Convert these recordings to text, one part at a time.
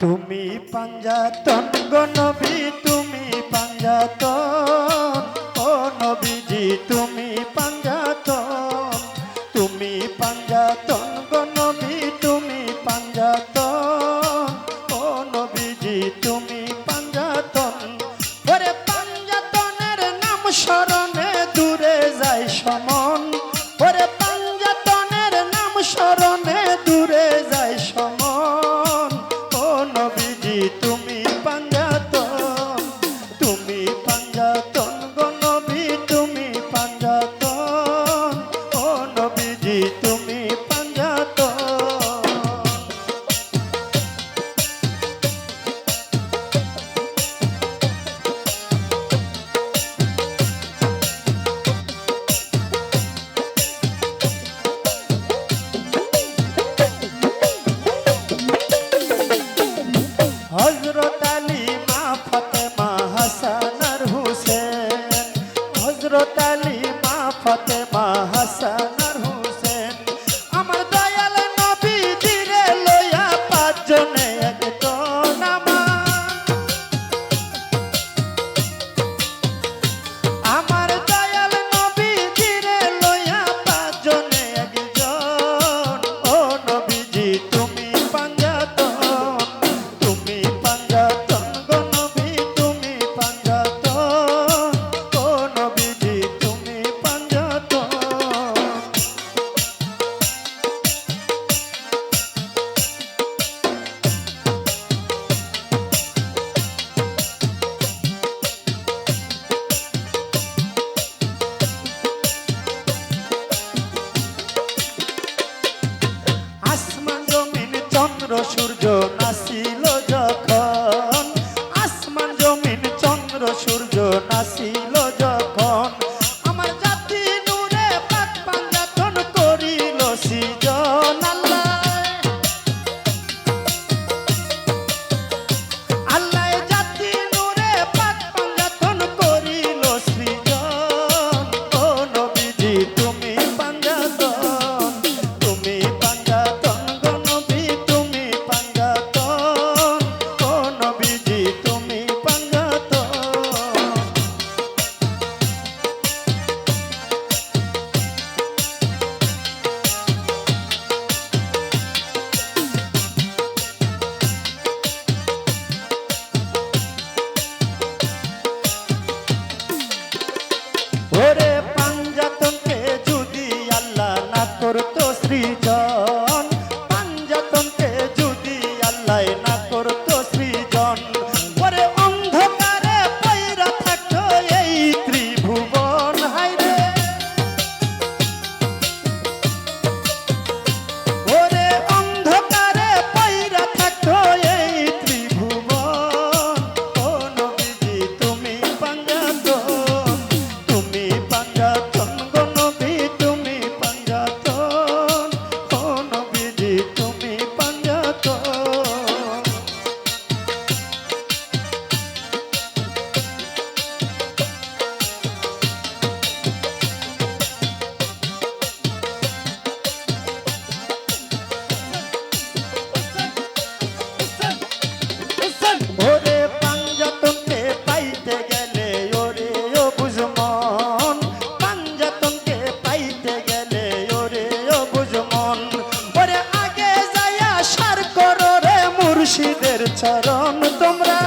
তুমি পাঞ্জাতন গণবি নবী তুমি পাঞ্জাতন ও নবীজি তুমি hotel en শরণ তোমরা।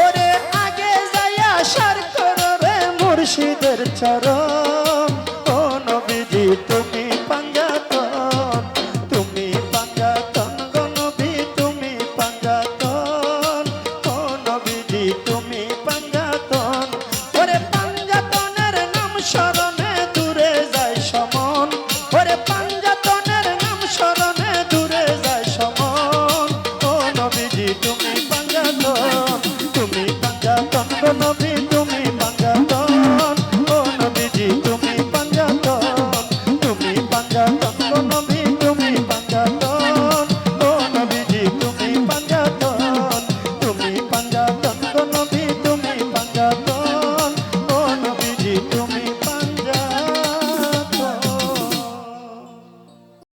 ওরে আগে যাইয়া সার করো রে মুর্শিদের চরণ।